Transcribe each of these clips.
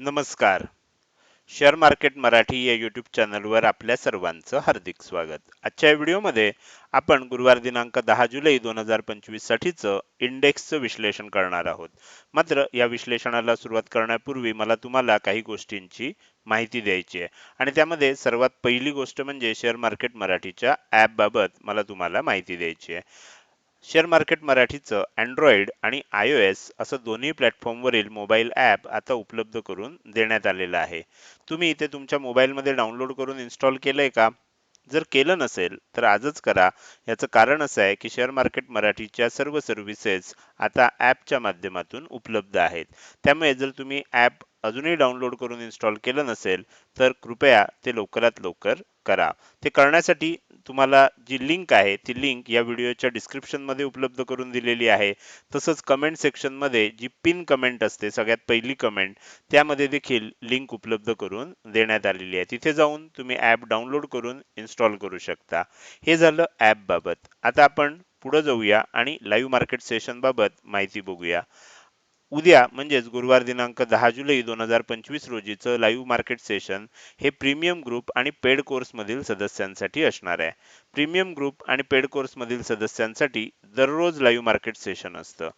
नमस्कार. Share market Marathi या YouTube चॅनलवर आपल्या सर्वांचं हार्दिक स्वागत. आजच्या व्हिडिओमध्ये आपण गुरुवार दिनांक दहा जुलै दोन हजार पंचवीस साठीचं इंडेक्सचं विश्लेषण करणार आहोत. मात्र या विश्लेषणाला सुरुवात करण्यापूर्वी मला तुम्हाला काही गोष्टींची माहिती द्यायची आहे. आणि त्यामध्ये सर्वात पहिली गोष्ट म्हणजे शेअर मार्केट मराठीच्या ॲपबाबत मला तुम्हाला माहिती द्यायची आहे. शेअर मार्केट मराठीचं अँड्रॉइड आणि आय ओ एस असं दोन्ही प्लॅटफॉर्मवरील मोबाईल ॲप आता उपलब्ध करून देण्यात आलेलं आहे. तुम्ही इथे तुमच्या मोबाईलमध्ये डाउनलोड करून इन्स्टॉल केलंय का? जर केलं नसेल तर आजच करा. याचं कारण असं आहे की शेअर मार्केट मराठीच्या सर्व सर्व्हिसेस आता ॲपच्या माध्यमातून उपलब्ध आहेत. त्यामुळे जर तुम्ही ॲप अजूनही डाउनलोड करून इन्स्टॉल केलं नसेल तर कृपया ते लवकरात लवकर करा. ते करण्यासाठी तुम्हाला जी लिंक आहे ती लिंक या व्हिडिओच्या डिस्क्रिप्शनमध्ये उपलब्ध करून दिलेली आहे. तसंच कमेंट सेक्शनमध्ये जी पिन कमेंट असते सगळ्यात पहिली कमेंट त्यामध्ये देखील लिंक उपलब्ध करून देण्यात आलेली आहे. तिथे जाऊन तुम्ही ॲप डाउनलोड करून इन्स्टॉल करू शकता. हे झालं ॲपबाबत आता आपण पुढे जाऊया आणि लाईव्ह मार्केट सेशनबाबत माहिती बघूया. उद्या म्हणजेच गुरुवार दिनांक दहा जुलै दोन हजार पंचवीस रोजीचं लाईव्ह मार्केट सेशन हे प्रीमियम ग्रुप आणि पेड कोर्समधील सदस्यांसाठी असणार आहे. प्रीमियम ग्रुप आणि पेड कोर्समधील सदस्यांसाठी दररोज लाईव्ह मार्केट सेशन असतं.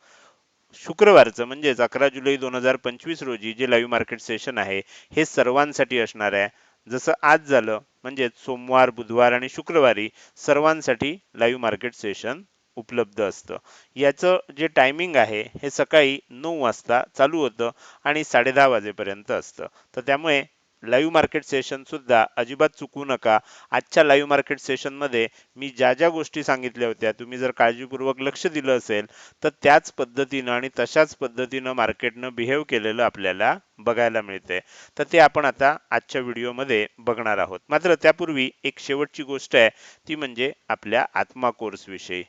शुक्रवारचं म्हणजेच अकरा जुलै दोन हजार पंचवीस रोजी जे लाईव्ह मार्केट सेशन आहे हे सर्वांसाठी असणार आहे. जसं आज झालं म्हणजेच सोमवार बुधवार आणि शुक्रवारी सर्वांसाठी लाईव्ह मार्केट सेशन उपलब्ध असतं. याचं जे टायमिंग आहे हे सकाळी नऊ वाजता चालू होतं आणि साडेदहा वाजेपर्यंत असतं. तर त्यामुळे लाईव्ह मार्केट सेशन सुद्धा अजिबात चुकू नका. आजच्या लाईव्ह मार्केट सेशनमध्ये मी ज्या ज्या गोष्टी सांगितल्या होत्या तुम्ही जर काळजीपूर्वक लक्ष दिलं असेल तर त्याच पद्धतीनं आणि तशाच पद्धतीनं मार्केटनं बिहेव केलेलं आपल्याला बघायला मिळते तर ते आपण आता आजच्या व्हिडिओमध्ये बघणार आहोत. मात्र त्यापूर्वी एक शेवटची गोष्ट आहे ती म्हणजे आपल्या आत्मा कोर्सविषयी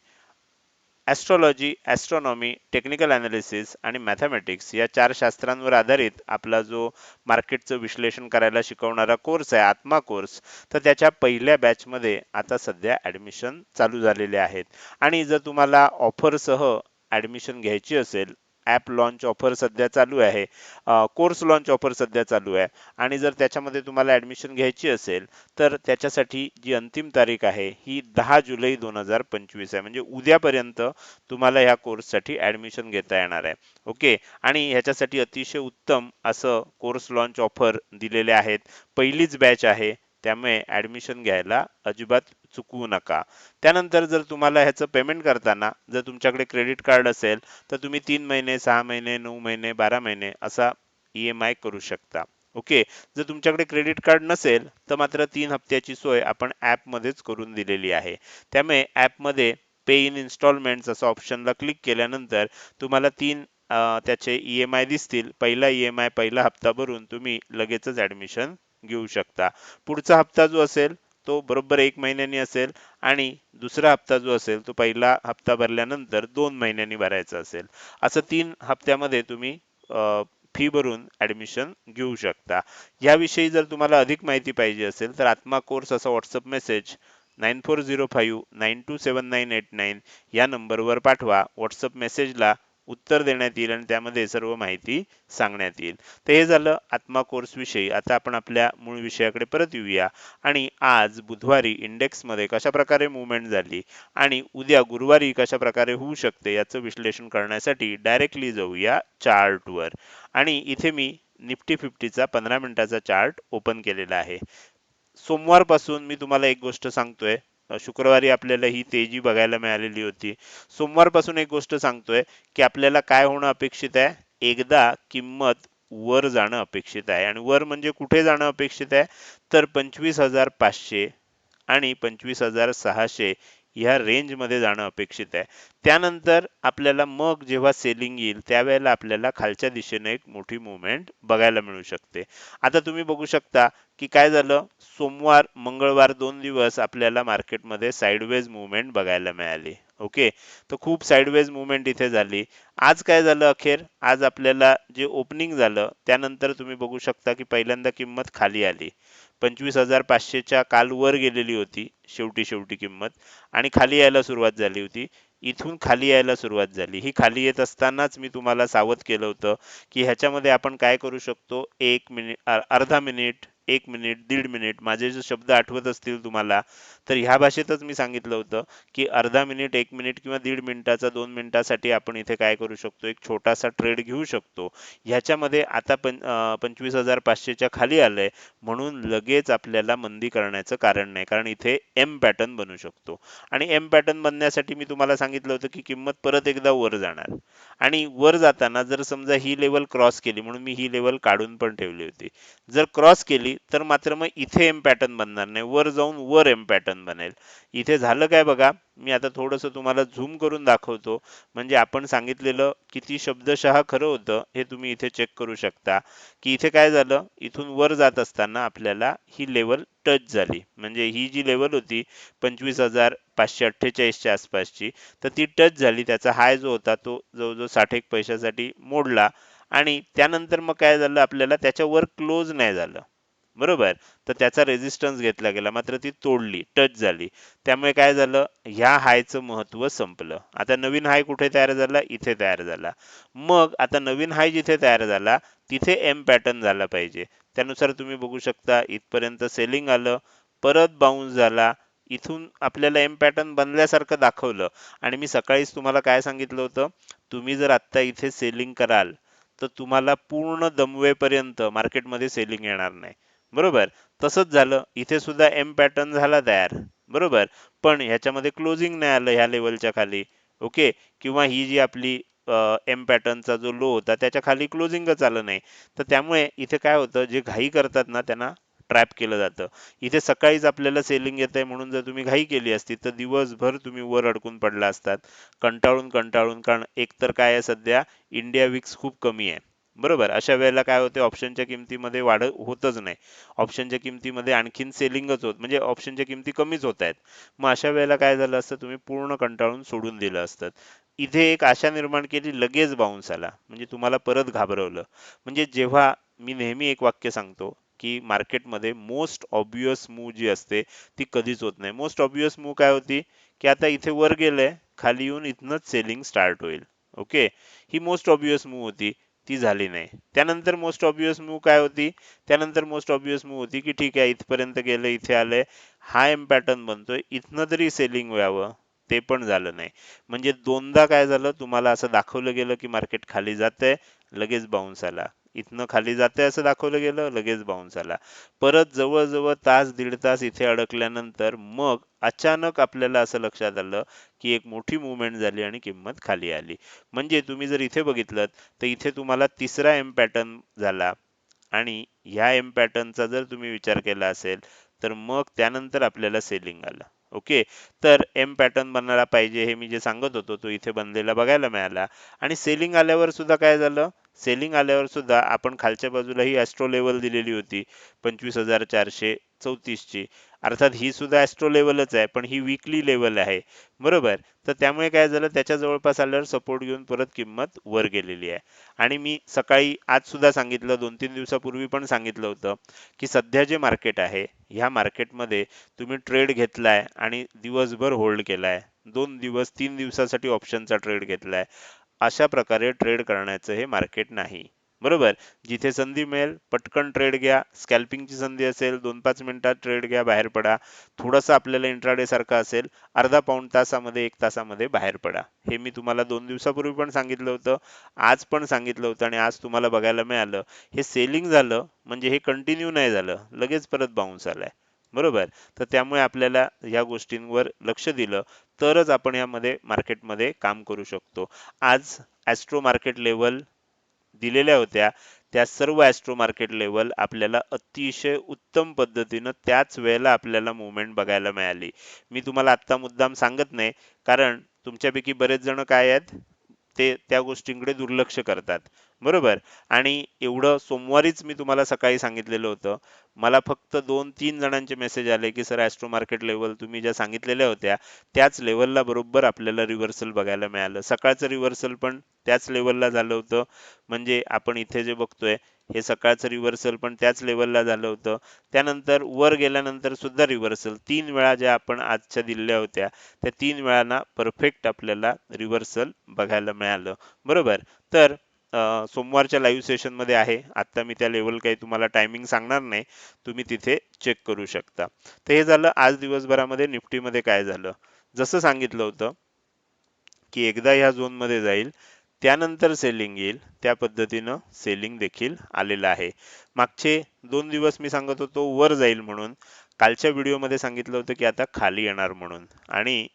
ॲस्ट्रॉलॉजी ॲस्ट्रॉनॉमी टेक्निकल ॲनालिसिस आणि मॅथमॅटिक्स या चार शास्त्रांवर आधारित आपला जो मार्केटचं विश्लेषण करायला शिकवणारा कोर्स आहे आत्मा कोर्स तर त्याच्या पहिल्या बॅचमध्ये आता सध्या ॲडमिशन चालू झालेले आहेत. आणि जर तुम्हाला ऑफरसह ॲडमिशन घ्यायची असेल ॲप लॉन्च ऑफर सध्या चालू आहे. कोर्स लॉन्च ऑफर सध्या चालू आहे. आणि जर त्याच्यामध्ये तुम्हाला ॲडमिशन घ्यायची असेल तर त्याच्यासाठी जी अंतिम तारीख आहे ही दहा जुलै दोन हजार पंचवीस आहे. म्हणजे उद्यापर्यंत तुम्हाला ह्या कोर्ससाठी ॲडमिशन घेता येणार आहे. ओके? आणि ह्याच्यासाठी अतिशय उत्तम असं कोर्स लॉन्च ऑफर दिलेले आहेत. पहिलीच बॅच आहे त्यामुळे ॲडमिशन घ्यायला अजिबात चुकवू नका. त्यानंतर जर तुम्हाला ह्याचं पेमेंट करताना जर तुमच्याकडे क्रेडिट कार्ड असेल तर तुम्ही तीन महिने सहा महिने नऊ महिने बारा महिने असा ई एम आय करू शकता. ओके जर तुमच्याकडे क्रेडिट कार्ड नसेल तर मात्र तीन हप्त्याची सोय आपण ॲपमध्येच करून दिलेली आहे. त्यामुळे ॲपमध्ये पे इन इन्स्टॉलमेंट्स असं ऑप्शनला क्लिक केल्यानंतर तुम्हाला तीन त्याचे ई एम आय दिसतील. पहिला ई एम आय पहिला हप्ता भरून तुम्ही लगेचच ॲडमिशन घेऊ शकता. पुढचा हप्ता जो असेल तो बरोबर एक महिन्यानी असेल आणि दुसरा हप्ता जो असेल तो पहिला हप्ता भरल्यानंतर दोन महिन्यांनी भरायचा असेल. असं तीन हप्त्यामध्ये तुम्ही फी भरून ॲडमिशन घेऊ शकता. याविषयी जर तुम्हाला अधिक माहिती पाहिजे असेल तर आत्मा कोर्स असा WhatsApp message nine four zero five nine two seven nine eight nine या नंबरवर पाठवा. व्हॉट्सअप मेसेजला उत्तर देण्यात येईल आणि त्यामध्ये सर्व माहिती सांगण्यात येईल. तर हे झालं आत्मा कोर्स विषयी. आता आपण आपल्या मूळ विषयाकडे परत येऊया. आणि आज बुधवारी इंडेक्समध्ये कशाप्रकारे मुवमेंट झाली आणि उद्या गुरुवारी कशा प्रकारे होऊ शकते याचं विश्लेषण करण्यासाठी डायरेक्टली जाऊया चार्टवर. आणि इथे मी निफ्टी फिफ्टीचा पंधरा मिनिटाचा चार्ट ओपन केलेला आहे. सोमवारपासून मी तुम्हाला एक गोष्ट सांगतोय. शुक्रवारी आपल्याला ही तेजी बघायला मिळालेली होती. सोमवारपासून एक गोष्ट सांगतोय की आपल्याला काय होणं अपेक्षित आहे? एकदा किंमत वर जाणं अपेक्षित आहे. आणि वर म्हणजे कुठे जाणं अपेक्षित आहे? तर पंचवीस हजार पाचशे आणि पंचवीस हजार सहाशे ह्या रेंजमध्ये जाणं अपेक्षित आहे. त्यानंतर आपल्याला मग जेव्हा सेलिंग येईल त्यावेळेला आपल्याला खालच्या दिशेने एक मोठी मुवमेंट बघायला मिळू शकते. आता तुम्ही बघू शकता की काय झालं? सोमवार मंगळवार दोन दिवस आपल्याला मार्केटमध्ये साईडवेज मुवमेंट बघायला मिळाली. ओके तर खूप साईडवेज मुवमेंट इथे झाली. आज काय झालं अखेर? आज आपल्याला जे ओपनिंग झालं त्यानंतर तुम्ही बघू शकता की पहिल्यांदा किंमत खाली आली. पंचवीस हजार पाचशेच्या काल वर गेलेली होती शेवटी शेवटी किंमत. आणि खाली यायला सुरुवात झाली होती. इथून खाली यायला सुरुवात झाली. ही खाली येत असतानाच मी तुम्हाला सावध केलं होतं की ह्याच्यामध्ये आपण काय करू शकतो? एक मिनिट अर्धा मिनिट एक मिनिट दीड मिनिट माझे जे शब्द आठवत असतील तुम्हाला तर ह्या भाषेतच मी सांगितलं होतं की अर्धा मिनिट एक मिनिट किंवा दीड मिनिटाचा दोन मिनिटासाठी आपण इथे काय करू शकतो? एक छोटासा ट्रेड घेऊ शकतो. ह्याच्यामध्ये आता पण पंचवीस हजार पाचशेच्या खाली आलंय म्हणून लगेच आपल्याला मंदी करण्याचं कारण नाही कारण इथे एम पॅटर्न बनू शकतो. आणि एम पॅटर्न बनण्यासाठी मी तुम्हाला सांगितलं होतं की किंमत परत एकदा वर जाणार. आणि वर जाताना जर समजा ही लेवल क्रॉस केली म्हणून मी ही लेवल काढून पण ठेवली होती. जर क्रॉस केली तर मात्र मग इथे एम पॅटर्न बनणार नाही. वर जाऊन वर एम पॅटर्न बनेल. इथे झालं काय बघा? मी आता थोडंसं तुम्हाला झूम करून दाखवतो. म्हणजे आपण सांगितलेलं किती शब्दशः खरं होतं हे तुम्ही इथे चेक करू शकता. की इथे काय झालं? इथून वर जात असताना आपल्याला ही लेवल टच झाली. म्हणजे ही जी लेवल होती पंचवीस हजार पाचशे अठ्ठेचाळीसच्या आसपासची तर ती टच झाली. त्याचा हाय जो होता तो जवळजवळ साठ एक पैशासाठी मोडला. आणि त्यानंतर मग काय झालं? आपल्याला त्याच्यावर क्लोज नाही झालं. बरोबर? तर त्याचा रेझिस्टन्स घेतला गेला. मात्र ती तोडली टच झाली. त्यामुळे काय झालं? ह्या हायचं महत्त्व संपलं. आता नवीन हाय कुठे तयार झाला? इथे तयार झाला. मग आता नवीन हाय जिथे तयार झाला तिथे एम पॅटर्न झाला पाहिजे. त्यानुसार तुम्ही बघू शकता इथपर्यंत सेलिंग आलं परत बाउन्स झाला. इथून आपल्याला एम पॅटर्न बनल्यासारखं दाखवलं. आणि मी सकाळीच तुम्हाला काय सांगितलं होतं? तुम्ही जर आत्ता इथे सेलिंग कराल तर तुम्हाला पूर्ण दमवेपर्यंत मार्केटमध्ये सेलिंग येणार नाही. बरोबर? तसंच झालं. इथे सुद्धा एम पॅटर्न झाला तयार. बरोबर? पण ह्याच्यामध्ये क्लोजिंग नाही आलं ह्या लेवलच्या खाली. ओके? किंवा ही जी आपली एम पॅटर्नचा जो लो होता त्याच्याखाली क्लोजिंगच आलं नाही. तर त्यामुळे इथे काय होतं? जे घाई करतात ना त्यांना ट्रॅप केलं जातं. इथे सकाळीच आपल्याला सेलिंग येत आहे म्हणून जर तुम्ही घाई केली असती तर दिवसभर तुम्ही वर अडकून पडला असतात. कंटाळून कंटाळून. कारण एकतर काय आहे सध्या? इंडिया विक्स खूप कमी आहे. बरोबर. अशा वेळेला काय होते? ऑप्शनच्या किमतीमध्ये वाढ होतच नाही. ऑप्शनच्या किमतीमध्ये आणखीन सेलिंगच होत म्हणजे ऑप्शनच्या किमती कमीच होत आहेत. मग अशा वेळेला काय झालं असतं? तुम्ही पूर्ण कंटाळून सोडून दिलं असतं. इथे एक आशा निर्माण केली लगेच बाउन्स आला. म्हणजे तुम्हाला परत घाबरवलं. म्हणजे जेव्हा मी नेहमी एक वाक्य सांगतो की मार्केटमध्ये मोस्ट ऑब्विस मूव जी असते ती कधीच होत नाही. मोस्ट ऑब्वियस मूव काय होती? की आता इथे वर गेलंय खाली येऊन इथनच सेलिंग स्टार्ट होईल. ओके ही मोस्ट ऑब्वियस मूव होती. ती झाली नाही. त्यानंतर मोस्ट ऑब्वियस मूव काय होती? त्यानंतर मोस्ट ऑब्वियस मूव होती की ठीक आहे इथपर्यंत गेलं इथे आलंय. हा एम पॅटर्न बनतोय. इथनं तरी सेलिंग व्हावं ते पण झालं नाही. म्हणजे दोनदा काय झालं? तुम्हाला असं दाखवलं गेलं की मार्केट खाली जातंय लगेच बाउन्स आला. इथनं खाली जाते असं दाखवलं गेलं लगेच बाउन्स आला. परत जवळजवळ तास दीड तास इथे अडकल्यानंतर मग अचानक आपल्याला असं लक्षात आलं की एक मोठी मुवमेंट झाली आणि किंमत खाली आली. म्हणजे तुम्ही जर इथे बघितलं तर इथे तुम्हाला तिसरा एम पॅटर्न झाला. आणि ह्या एम पॅटर्नचा जर तुम्ही विचार केला असेल तर मग त्यानंतर आपल्याला सेलिंग आलं. ओके? तर एम पॅटर्न बनवायला पाहिजे हे मी जे सांगत होतो तो इथे बनलेला बघायला मिळाला. आणि सेलिंग आल्यावर सुद्धा काय झालं? सेलिंग आल्यावर सुद्धा आपण खालच्या बाजूला ही ॲस्ट्रो लेवल दिलेली होती पंचवीस हजार चारशे चौतीसची. अर्थात ही सुद्धा ॲस्ट्रो लेवलच आहे पण ही वीकली लेवल आहे. बरोबर? तर त्यामुळे काय झालं त्याच्या जवळपास आल्यावर सपोर्ट घेऊन परत किंमत वर गेलेली आहे. आणि मी सकाळी आज सुद्धा सांगितलं दोन तीन दिवसापूर्वी पण सांगितलं होतं की सध्या जे मार्केट आहे ह्या मार्केटमध्ये तुम्ही ट्रेड घेतलाय आणि दिवसभर होल्ड केलाय. दोन दिवस तीन दिवसासाठी ऑप्शनचा ट्रेड घेतलाय. अशा प्रकारे ट्रेड करण्याचं हे मार्केट नाही. बरोबर? जिथे संधी मिळेल पटकन ट्रेड घ्या. स्कॅल्पिंगची संधी असेल दोन पाच मिनिटात ट्रेड घ्या बाहेर पडा. थोडंसं आपल्याला इंट्राडे सारखं असेल अर्धा पाऊण तासामध्ये एक तासामध्ये बाहेर पडा. हे मी तुम्हाला दोन दिवसापूर्वी पण सांगितलं होतं आज पण सांगितलं होतं आणि आज तुम्हाला बघायला मिळालं. हे सेलिंग झालं म्हणजे हे कंटिन्यू नाही झालं. लगेच परत बाउन्स आलाय. बरोबर? तर त्यामुळे आपल्याला या गोष्टींवर लक्ष दिलं तरच आपण यामध्ये मार्केटमध्ये काम करू शकतो. आज ॲस्ट्रो मार्केट लेवल दिलेल्या होत्या. त्या सर्व ॲस्ट्रो मार्केट लेवल आपल्याला अतिशय उत्तम पद्धतीनं त्याच वेळेला आपल्याला मुवमेंट बघायला मिळाली. मी तुम्हाला आत्ता मुद्दाम सांगत नाही कारण तुमच्यापैकी बरेच जण काय आहेत? ते त्या गोष्टींकडे दुर्लक्ष करतात. बरोबर? आणि एवढं सोमवारीच मी तुम्हाला सकाळी सांगितलेलं होतं. मला फक्त दोन तीन जणांचे मेसेज आले की सर ॲस्ट्रो मार्केट लेवल तुम्ही ज्या सांगितलेल्या होत्या त्याच लेवलला बरोबर आपल्याला रिव्हर्सल बघायला मिळालं. सकाळचं रिव्हर्सल पण त्याच लेवलला झालं होतं. म्हणजे आपण इथे जे बघतोय हे सकाळचं रिव्हर्सल पण त्याच लेवलला झालं होतं. त्यानंतर वर गेल्यानंतर सुद्धा रिव्हर्सल तीन वेळा ज्या आपण आजच्या दिल्या होत्या त्या तीन वेळांना परफेक्ट आपल्याला रिव्हर्सल बघायला मिळालं. बरोबर? तर सोमवारच्या लाईव्ह सेशनमध्ये आहे. आता मी त्या लेवल काही तुम्हाला टायमिंग सांगणार नाही. तुम्ही तिथे चेक करू शकता. तर हे झालं आज दिवसभरामध्ये निफ्टीमध्ये काय झालं? जसं सांगितलं होतं की एकदा ह्या झोनमध्ये जाईल त्यानंतर सेलिंग येईल. त्या पद्धतीनं सेलिंग देखील आलेलं आहे. मागचे दोन दिवस मी सांगत होतो वर जाईल म्हणून. कालच्या व्हिडिओमध्ये सांगितलं होतं की आता खाली येणार म्हणून. आणि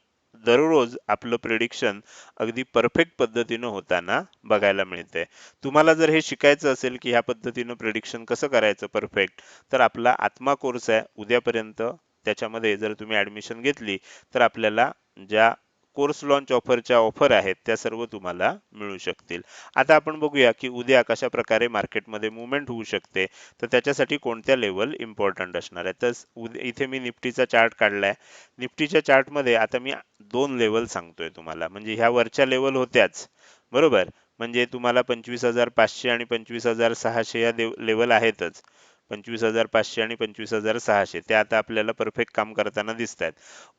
दररोज आपलं प्रिडिक्शन अगदी परफेक्ट पद्धतीनं होताना बघायला मिळते तुम्हाला जर हे शिकायचं असेल की ह्या पद्धतीनं प्रिडिक्शन कसं करायचं परफेक्ट तर आपला आत्मा कोर्स आहे उद्यापर्यंत. त्याच्यामध्ये जर तुम्ही ऍडमिशन घेतली तर आपल्याला ज्या कोर्स लॉन्च ऑफरच्या ऑफर आहेत त्या सर्व तुम्हाला मिळू शकतील. आता आपण बघूया की उद्या कशा प्रकारे मार्केटमध्ये मुवमेंट होऊ शकते तर त्याच्यासाठी कोणत्या लेवल इम्पॉर्टंट असणार आहे? तर इथे मी निफ्टीचा चार्ट काढलाय. निफ्टीच्या चार्टमध्ये आता मी दोन लेवल सांगतोय तुम्हाला. म्हणजे ह्या वरच्या लेवल होत्याच. बरोबर? म्हणजे तुम्हाला पंचवीस हजार पाचशे आणि पंचवीस हजार सहाशे या लेवल आहेतच. पंचवीस हजार पाचशे आणि पंचवीस हजार सहाशे. ते आता आपल्याला परफेक्ट काम करताना दिसत आहेत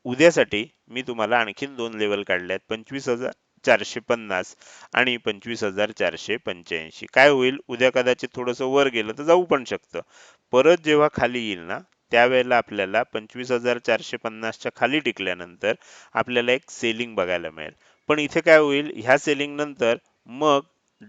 उद्यासाठी मी तुम्हाला आणखीन दोन लेवल काढले आहेत पंचवीस हजार चारशे पन्नास आणि पंचवीस हजार चारशे पंच्याऐंशी. काय होईल? उद्या कदाचित थोडंसं वर गेलं तर जाऊ पण शकतं. परत जेव्हा खाली येईल ना त्यावेळेला आपल्याला पंचवीस हजार चारशे पन्नासच्या खाली टिकल्यानंतर आपल्याला एक सेलिंग बघायला मिळेल. पण इथे काय होईल? ह्या सेलिंग नंतर मग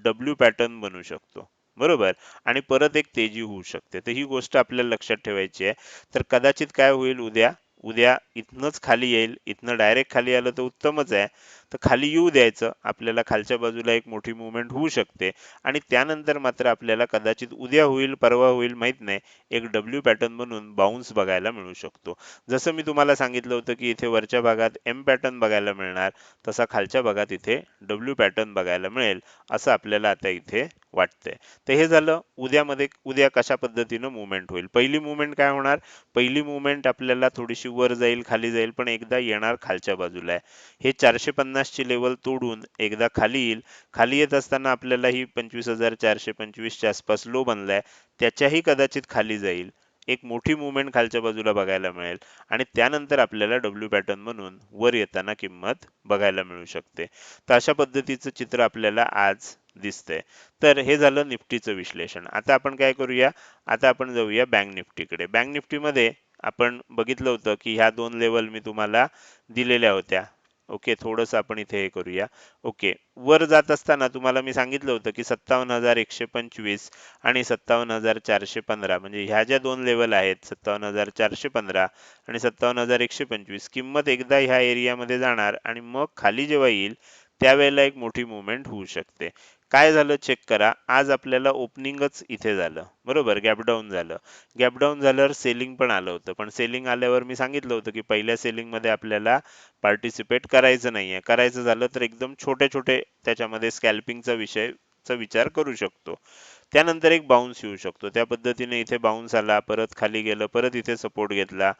डब्ल्यू पॅटर्न बनू शकतो. बरोबर? आणि परत एक तेजी होऊ शकते. तर ही गोष्ट आपल्याला लक्षात ठेवायची आहे. तर कदाचित काय होईल उद्या? उद्या इथनंच खाली येईल इथनं डायरेक्ट खाली आलं तर उत्तमच आहे. तर खाली येऊ द्यायचं आपल्याला खालच्या बाजूला एक मोठी मुवमेंट होऊ शकते. आणि त्यानंतर मात्र आपल्याला कदाचित उद्या होईल परवा होईल माहीत नाही. एक डब्ल्यू पॅटर्न म्हणून बाउन्स बघायला मिळू शकतो. जसं मी तुम्हाला सांगितलं होतं की इथे वरच्या भागात एम पॅटर्न बघायला मिळणार तसा खालच्या भागात इथे डब्ल्यू पॅटर्न बघायला मिळेल असं आपल्याला आता इथे वाटतंय. तर हे झालं उद्यामध्ये उद्या कशा पद्धतीनं मुवमेंट होईल? पहिली मुवमेंट काय होणार? पहिली मुवमेंट आपल्याला थोडीशी वर जाईल खाली जाईल पण एकदा येणार खालच्या बाजूला आहे. हे चारशे पन्नासची लेवल तोडून एकदा खाली येईल. खाली येत असताना आपल्याला ही पंचवीस हजार चारशे पंचवीसच्या आसपास लो बनलाय. त्याच्याही कदाचित खाली जाईल. एक मोठी मुवमेंट खालच्या बाजूला बघायला मिळेल. आणि त्यानंतर आपल्याला डब्ल्यू पॅटर्न म्हणून वर येताना किंमत बघायला मिळू शकते. तर अशा पद्धतीचं चित्र आपल्याला आज दिसतंय. तर हे झालं निफ्टीचं विश्लेषण. आता आपण काय करूया? आता आपण जाऊया बँक निफ्टीकडे बँक निफ्टीमध्ये आपण बघितलं होतं की ह्या दोन लेवल मी तुम्हाला दिलेल्या होत्या. ओके थोडस आपण इथे हे करूया. ओके वर जात असताना तुम्हाला मी सांगितलं होतं की सत्तावन्न हजार एकशे पंचवीस आणि सत्तावन्न हजार चारशे पंधरा म्हणजे ह्या ज्या दोन लेवल आहेत सत्तावन्न हजार चारशे पंधरा आणि सत्तावन्न हजार एकशे पंचवीस किंमत एकदा ह्या एरियामध्ये जाणार आणि मग खाली जेव्हा येईल त्यावेळेला एक मोठी मुवमेंट होऊ शकते. काय झालं? चेक करा. आज आपल्याला ओपनिंगच इथे झालं. बरोबर? गॅपडाऊन झालं. गॅपडाऊन झाल्यावर सेलिंग पण आलं होतं. पण सेलिंग आल्यावर मी सांगितलं होतं की पहिल्या सेलिंगमध्ये आपल्याला पार्टिसिपेट करायचं नाहीये. करायचं झालं तर एकदम छोटे छोटे त्याच्यामध्ये स्कॅल्पिंगचा विषयचा विचार करू शकतो. त्यानंतर एक बाउन्स येऊ शकतो. त्या पद्धतीने इथे बाउन्स आला परत खाली गेलं परत इथे सपोर्ट घेतला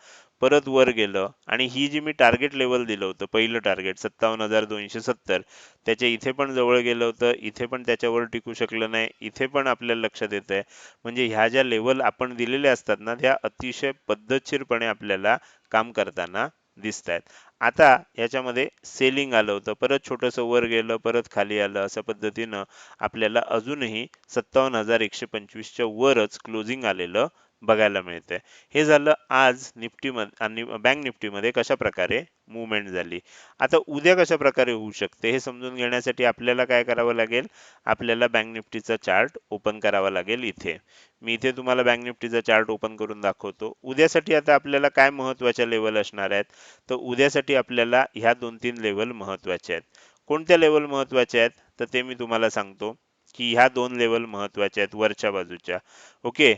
परत वर गेलं. आणि ही जी मी टार्गेट लेवल दिलं होतं पहिलं टार्गेट सत्तावन्न हजार दोनशे सत्तर त्याच्या इथे पण जवळ गेलं होतं इथे पण त्याच्यावर टिकू शकलं नाही इथे पण आपल्याला लक्षात येत आहे. म्हणजे ह्या ज्या लेवल आपण दिलेल्या असतात ना त्या अतिशय पद्धतशीरपणे आपल्याला काम करताना दिसत आहेत आता याच्यामध्ये सेलिंग आलं होतं. परत छोटंसं वर गेलं परत खाली आलं अशा पद्धतीनं आपल्याला अजूनही सत्तावन्न हजार एकशे पंचवीसच्या वरच क्लोजिंग आलेलं बघायला मिळते हे झालं आज निफ्टीमध्ये आणि बँक निफ्टीमध्ये कशा प्रकारे मुवमेंट झाली. आता उद्या कशा प्रकारे होऊ शकते हे समजून घेण्यासाठी आपल्याला काय करावं लागेल? आपल्याला बँक निफ्टीचा चार्ट ओपन करावा लागेल इथे. मी इथे तुम्हाला बँक निफ्टीचा चार्ट ओपन करून दाखवतो. उद्यासाठी आता आपल्याला काय महत्त्वाच्या लेवल असणार आहेत? तर उद्यासाठी आपल्याला ह्या दोन तीन लेवल महत्त्वाच्या आहेत. कोणत्या लेवल महत्त्वाचे आहेत? तर ते मी तुम्हाला सांगतो की ह्या दोन लेवल महत्त्वाच्या आहेत वरच्या बाजूच्या. ओके?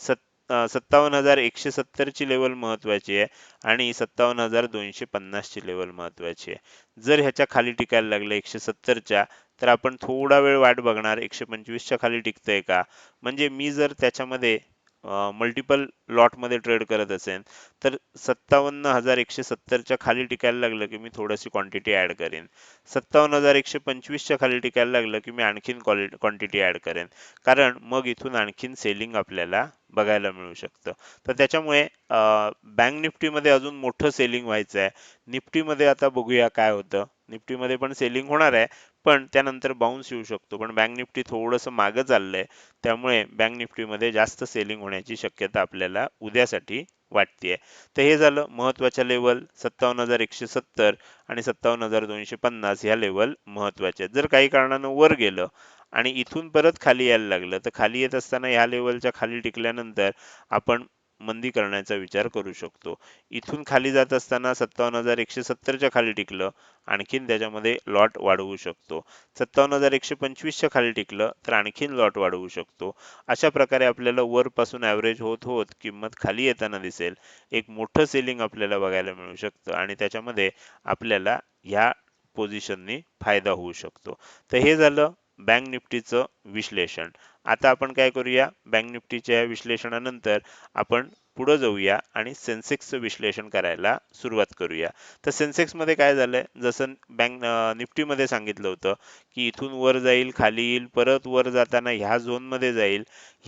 सत् सत्तावन्न हजार एकशे सत्तरची लेवल महत्वाची आहे आणि सत्तावन्न हजार दोनशे पन्नासची लेवल महत्वाची आहे. जर ह्याच्या खाली टिकायला लागलं एकशे सत्तरच्या तर आपण थोडा वेळ वाट बघणार एकशे पंचवीसच्या खाली टिकतंय का? म्हणजे मी जर त्याच्यामध्ये मल्टिपल लॉटमध्ये ट्रेड करत असेल तर सत्तावन्न हजार एकशे सत्तरच्या खाली टिकायला लागलं की मी थोडीशी क्वांटिटी ॲड करेन. सत्तावन्न हजार एकशे पंचवीसच्या खाली टिकायला लागलं की मी आणखीन क्वालिटी क्वांटिटी ॲड करेन. कारण मग इथून आणखीन सेलिंग आपल्याला बघायला मिळू शकतं. तर त्याच्यामुळे बँक निफ्टीमध्ये अजून मोठं सेलिंग व्हायचं आहे निफ्टीमध्ये आता बघूया काय होतं. निफ्टीमध्ये पण सेलिंग होणार आहे. पण त्यानंतर बाउन्स येऊ शकतो. पण बँक निफ्टी थोडंसं मागं चाललंय. त्यामुळे बँक निफ्टीमध्ये जास्त सेलिंग होण्याची शक्यता आपल्याला उद्यासाठी वाटते तर हे झालं महत्त्वाच्या लेवल सत्तावन्न हजार एकशे सत्तर आणि सत्तावन्न हजार दोनशे पन्नास ह्या लेवल महत्त्वाच्या जर काही कारणानं वर गेलं आणि इथून परत खाली यायला लागलं तर खाली येत असताना ह्या लेवलच्या खाली टिकल्यानंतर आपण मंदी करण्याचा विचार करू शकतो. इथून खाली जात असताना सत्तावन्न हजार एकशे सत्तरच्या खाली टिकलं आणखीन त्याच्यामध्ये लॉट वाढवू शकतो. सत्तावन्न हजार एकशे पंचवीसच्या खाली टिकलं तर आणखीन लॉट वाढवू शकतो. अशा प्रकारे आपल्याला वरपासून ॲव्हरेज होत होत किंमत खाली येताना दिसेल. एक मोठं सेलिंग आपल्याला बघायला मिळू शकतं आणि त्याच्यामध्ये आपल्याला ह्या पोझिशननी फायदा होऊ शकतो. तर हे झालं बँक निफ्टीचं विश्लेषण. आता आपण काय करूया? बँक निफ्टीच्या विश्लेषणानंतर आपण पुढं जाऊया आणि सेन्सेक्सचं विश्लेषण करायला सुरुवात करूया. तर सेन्सेक्समध्ये काय झालंय? जसं बँक निफ्टीमध्ये सांगितलं होतं की इथून वर जाईल खाली येईल परत वर जाताना ह्या झोनमध्ये जाईल.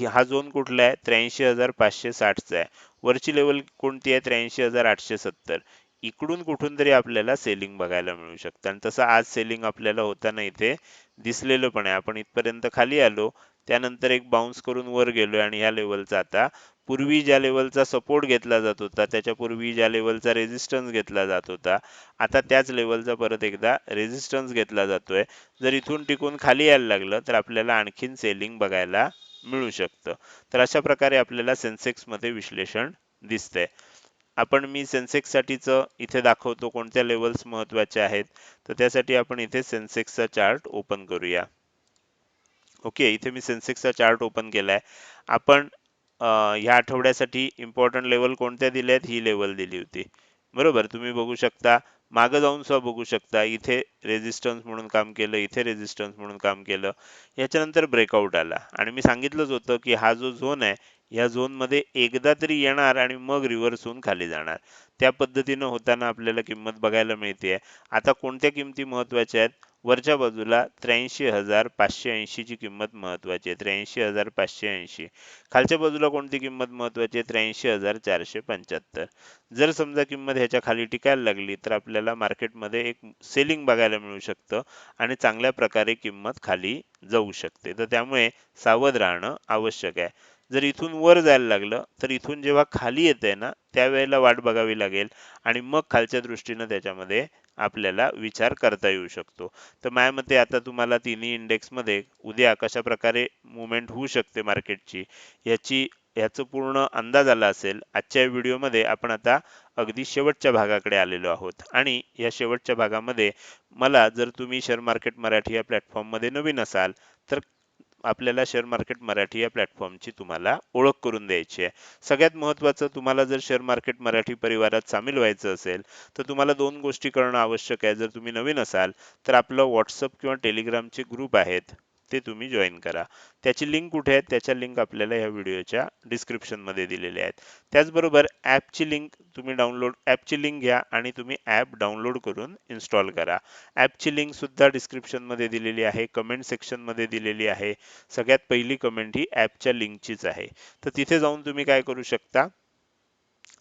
हा झोन कुठला आहे? त्र्याऐंशी हजार पाचशे साठचा आहे. वरची लेवल कोणती आहे? त्र्याऐंशी हजार आठशे सत्तर. इकडून कुठून तरी आपल्याला सेलिंग बघायला मिळू शकतं. आणि तसं आज सेलिंग आपल्याला होताना इथे दिसलेलं पण आहे. आपण इथपर्यंत खाली आलो त्यानंतर एक बाउन्स करून वर गेलोय आणि ह्या लेवलचा आता. पूर्वी ज्या लेवलचा सपोर्ट घेतला जात होता त्याच्या पूर्वी ज्या लेवलचा रेजिस्टन्स घेतला जात होता आता त्याच लेवलचा परत एकदा रेजिस्टन्स घेतला जातोय. जर इथून टिकून खाली यायला लागलं तर आपल्याला आणखीन सेलिंग बघायला मिळू शकतं. तर अशा प्रकारे आपल्याला सेन्सेक्समध्ये विश्लेषण दिसतंय. आपण मी सेन्सेक्स साठीचं इथे दाखवतो कोणत्या लेवल्स महत्त्वाचे आहेत. तर त्यासाठी आपण इथे सेन्सेक्सचा चार्ट ओपन करूया. ओके इथे मी सेन्सेक्सचा चार्ट ओपन केला आहे आपण ह्या आठवड्यासाठी इम्पॉर्टंट लेवल कोणत्या दिल्या आहेत ही लेवल दिली होती. बरोबर? तुम्ही बघू शकता. मागं जाऊन सुद्धा बघू शकता. इथे रेजिस्टन्स म्हणून काम केलं इथे रेझिस्टन्स म्हणून काम केलं. याच्यानंतर ब्रेकआउट आला. आणि मी सांगितलंच होतं की हा जो झोन आहे या झोनमध्ये एकदा तरी येणार आणि मग रिव्हर्स होऊन खाली जाणार. त्या पद्धतीनं होताना आपल्याला किंमत बघायला मिळते आता कोणत्या किमती महत्त्वाच्या आहेत? वरच्या बाजूला त्र्याऐंशी हजार पाचशे ऐंशी ची किंमत महत्वाची आहे. त्र्याऐंशी हजार पाचशे ऐंशी. खालच्या बाजूला कोणती किंमत महत्वाची आहे? त्र्याऐंशी हजार चारशे पंच्याहत्तर. जर समजा किंमत ह्याच्या खाली टिकायला लागली तर आपल्याला मार्केटमध्ये एक सेलिंग बघायला मिळू शकतं आणि चांगल्या प्रकारे किंमत खाली जाऊ शकते. तर त्यामुळे सावध राहणं आवश्यक आहे. जर इथून वर जायला लागलं तर इथून जेव्हा खाली येते ना त्यावेळेला वाट बघावी लागेल आणि मग खालच्या दृष्टीनं त्याच्यामध्ये आपल्याला विचार करता येऊ शकतो. तर माझ्या मते आता तुम्हाला तिन्ही इंडेक्समध्ये उद्या कशा प्रकारे मुवमेंट होऊ शकते मार्केटची याची ह्याचं पूर्ण अंदाज आला असेल आजच्या व्हिडिओमध्ये आपण आता अगदी शेवटच्या भागाकडे आलेलो आहोत. आणि या शेवटच्या भागामध्ये मला जर तुम्ही शेअर मार्केट मराठी या प्लॅटफॉर्ममध्ये नवीन असाल तर आपल्याला शेअर मार्केट मराठी या प्लॅटफॉर्मची तुम्हाला ओळख करून द्यायची आहे. सगळ्यात महत्त्वाचं तुम्हाला जर शेअर मार्केट मराठी परिवारात सामील व्हायचं असेल तर तुम्हाला दोन गोष्टी करणं आवश्यक आहे. जर तुम्ही नवीन असाल तर आपलं व्हॉट्सअप किंवा टेलिग्रामचे ग्रुप आहेत. ते तुम्ही जॉईन करा. त्याची लिंक कुठे आहे? त्याच्या लिंक आपल्याला ह्या व्हिडिओच्या डिस्क्रिप्शनमध्ये दिलेल्या आहेत. त्याचबरोबर ॲपची लिंक तुम्ही डाउनलोड ॲपची लिंक घ्या आणि तुम्ही ॲप डाउनलोड करून इन्स्टॉल करा. ॲपची लिंकसुद्धा डिस्क्रिप्शनमध्ये दिलेली आहे कमेंट सेक्शनमध्ये दिलेली आहे. सगळ्यात पहिली कमेंट ही ॲपच्या लिंकचीच आहे. तर तिथे जाऊन तुम्ही काय करू शकता?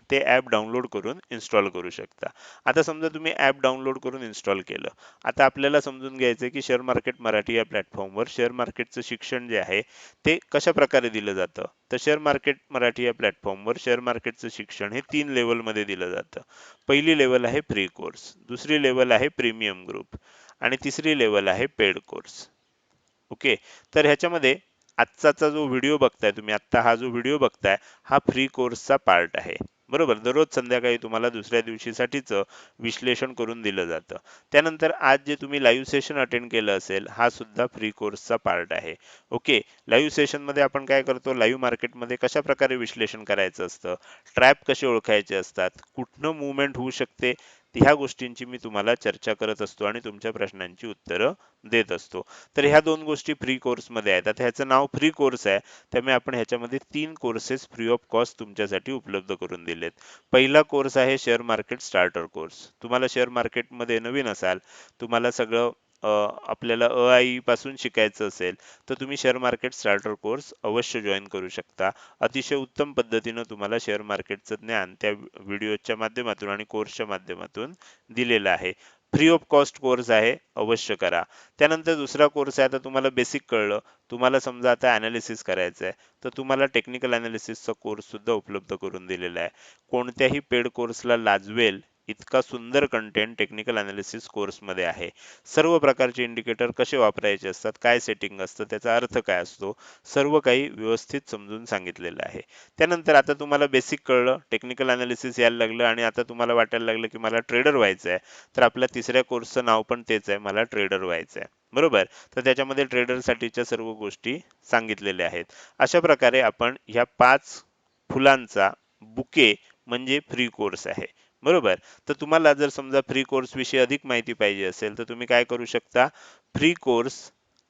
ते ॲप डाउनलोड करून इन्स्टॉल करू शकता. आता समजा तुम्ही ॲप डाउनलोड करून इन्स्टॉल केलं. आता आपल्याला समजून घ्यायचं की शेअर मार्केट मराठी या प्लॅटफॉर्मवर शेअर मार्केटचं शिक्षण जे आहे ते कशा प्रकारे दिलं जातं? तर शेअर मार्केट मराठी या प्लॅटफॉर्मवर शेअर मार्केटचं शिक्षण हे तीन लेवलमध्ये दिलं जातं. पहिली लेवल आहे फ्री कोर्स दुसरी लेवल आहे प्रीमियम ग्रुप आणि तिसरी लेवल आहे पेड कोर्स ओके तर ह्याच्यामध्ये आजचा जो व्हिडिओ बघताय तुम्ही आत्ता हा जो व्हिडिओ बघताय हा फ्री कोर्सचा पार्ट आहे. बरोबर दररोज संध्याकाळी तुम्हाला दुसऱ्या दिवशीसाठीचं विश्लेषण करून दिलं जातं. त्यानंतर आज जे तुम्ही लाईव्ह सेशन अटेंड केलं असेल हा सुद्धा फ्री कोर्सचा पार्ट आहे. ओके लाईव्ह सेशनमध्ये आपण काय करतो? लाईव्ह मार्केटमध्ये कशा प्रकारे विश्लेषण करायचं असतं? ट्रॅप कसे ओळखायचे असतात? कुठनं मुवमेंट होऊ शकते? ह्या गोष्टींची मी तुम्हाला चर्चा करत असतो आणि तुमच्या प्रश्नांची उत्तरं देत असतो. तर ह्या दोन गोष्टी फ्री कोर्समध्ये आहेत. आता ह्याचं नाव फ्री कोर्स आहे. त्यामुळे आपण ह्याच्यामध्ये तीन कोर्सेस फ्री ऑफ कॉस्ट तुमच्यासाठी उपलब्ध करून दिलेत. पहिला कोर्स आहे शेअर मार्केट स्टार्टर कोर्स तुम्हाला शेअर मार्केटमध्ये नवीन असाल तुम्हाला सगळं आपल्याला अ आई पासून शिकायचं असेल तर तुम्ही शेअर मार्केट स्टार्टर कोर्स अवश्य जॉईन करू शकता. अतिशय उत्तम पद्धतीनं तुम्हाला शेअर मार्केटचं ज्ञान त्या व्हिडिओच्या माध्यमातून आणि कोर्सच्या माध्यमातून दिलेलं आहे. फ्री ऑफ कॉस्ट कोर्स आहे अवश्य करा. त्यानंतर दुसरा कोर्स आहे आता तुम्हाला बेसिक कळलं. तुम्हाला समजा आता ॲनालिसिस करायचं आहे तर तुम्हाला टेक्निकल ॲनालिसिसचा कोर्स सुद्धा उपलब्ध करून दिलेला आहे. कोणत्याही पेड कोर्सला लाजवेल इतका सुंदर कंटेंट टेक्निकल अनालिसिस कोर्समध्ये आहे. सर्व प्रकारचे इंडिकेटर कसे वापरायचे असतात काय सेटिंग असतं त्याचा अर्थ काय असतो सर्व काही व्यवस्थित समजून सांगितलेलं आहे. त्यानंतर आता तुम्हाला बेसिक कळलं टेक्निकल अनालिसिस यायला लागलं आणि आता तुम्हाला वाटायला लागलं की मला ट्रेडर व्हायचं आहे तर आपल्या तिसऱ्या कोर्सचं नाव पण तेच आहे मला ट्रेडर व्हायचं आहे बरोबर? तर त्याच्यामध्ये ट्रेडरसाठीच्या सर्व गोष्टी सांगितलेल्या आहेत. अशा प्रकारे आपण ह्या पाच फुलांचा बुके म्हणजे फ्री कोर्स आहे. बरोबर. तर तुम्हाला जर समजा फ्री कोर्स विषयी अधिक माहिती पाहिजे असेल तर तुम्ही काय करू शकता? फ्री कोर्स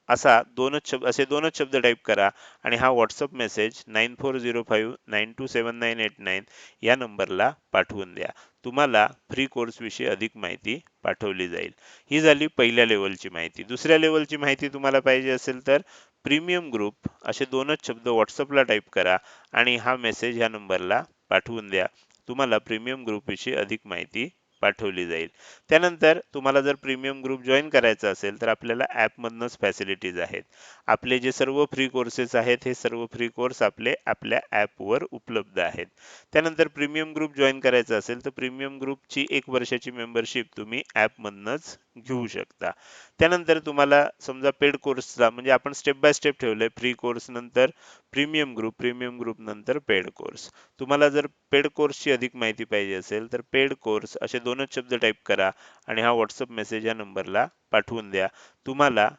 असा दोनच शब्द असे दोनच शब्द टाईप करा आणि हा WhatsApp message nine four zero five nine two seven nine eight nine या नंबरला पाठवून द्या. तुम्हाला फ्री कोर्स विषयी अधिक माहिती पाठवली जाईल. ही झाली पहिल्या लेवलची माहिती. दुसऱ्या लेवलची माहिती तुम्हाला पाहिजे असेल तर प्रीमियम ग्रुप असे दोनच शब्द व्हॉट्सअपला टाईप करा आणि हा मेसेज ह्या नंबरला पाठवून द्या. तुम्हाला प्रीमियम ग्रुपविषयी अधिक माहिती पाठवली जाईल. त्यानंतर तुम्हाला जर प्रीमियम ग्रुप जॉईन करायचा असेल तर आपल्याला ॲपमधनंच फॅसिलिटीज आहेत. आपले जे सर्व फ्री कोर्सेस आहेत हे सर्व फ्री कोर्स आपले आपल्या ॲपवर उपलब्ध आहेत. त्यानंतर प्रीमियम ग्रुप जॉईन करायचा असेल तर प्रीमियम ग्रुपची एक वर्षाची मेंबरशिप तुम्ही ॲपमधनंच घेऊ शकता. त्यानंतर तुम्हाला समजा पेड कोर्सचा म्हणजे आपण स्टेप बाय स्टेप ठेवलंय फ्री कोर्स नंतर प्रीमियम ग्रुप प्रीमियम ग्रुप नंतर पेड कोर्स तुम्हाला जर पेड कोर्सची अधिक माहिती पाहिजे असेल तर पेड कोर्स असे दोनच शब्द टाईप करा आणि हा व्हॉट्सअप मेसेज या नंबरला पाठवून द्या. तुम्हाला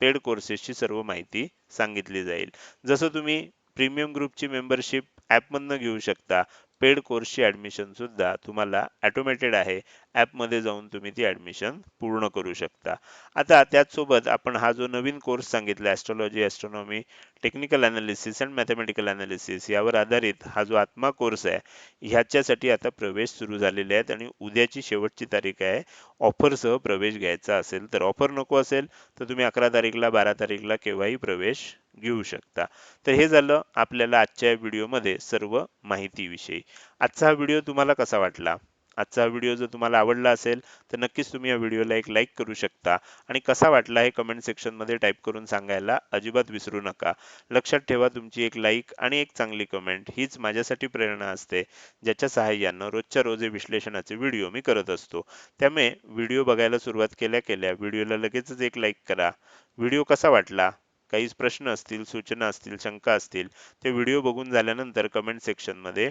पेड कोर्सेसची सर्व माहिती सांगितली जाईल. जसं तुम्ही प्रीमियम ग्रुपची मेंबरशिप ॲपमधनं घेऊ शकता पेड कोर्सची ऍडमिशन सुद्धा तुम्हाला ॲटोमॅटेड आहे. ॲपमध्ये जाऊन तुम्ही ती ऍडमिशन पूर्ण करू शकता. आता त्याचसोबत आपण हा जो नवीन कोर्स सांगितला astrology astronomy technical analysis and mathematical analysis यावर आधारित हा जो आत्मा कोर्स आहे ह्याच्यासाठी आता प्रवेश सुरू झालेले आहेत आणि उद्याची शेवटची तारीख आहे. ऑफरसह प्रवेश घ्यायचा असेल तर ऑफर नको असेल तर तुम्ही अकरा तारीखला बारा तारीखला केव्हाही प्रवेश घेऊ शकता. तर हे झालं आपल्याला आजच्या व्हिडिओमध्ये सर्व माहितीविषयी. आजचा हा व्हिडिओ तुम्हाला कसा वाटला? आजचा व्हिडिओ जर तुम्हाला आवडला असेल तर नक्कीच तुम्ही या व्हिडिओला एक लाईक करू शकता. आणि कसा वाटला हे कमेंट सेक्शनमध्ये टाईप करून सांगायला अजिबात विसरू नका. लक्षात ठेवा तुमची एक लाईक आणि एक चांगली कमेंट हीच माझ्यासाठी प्रेरणा असते ज्याच्या सहाय्यानं रोजच्या रोज विश्लेषणाचे व्हिडिओ मी करत असतो. त्यामुळे व्हिडिओ बघायला सुरुवात केल्या केल्या व्हिडिओला लगेचच एक लाईक करा. व्हिडिओ कसा वाटला? काही प्रश्न असतील सूचना असतील शंका असतील ते व्हिडिओ बघून झाल्यानंतर कमेंट सेक्शनमध्ये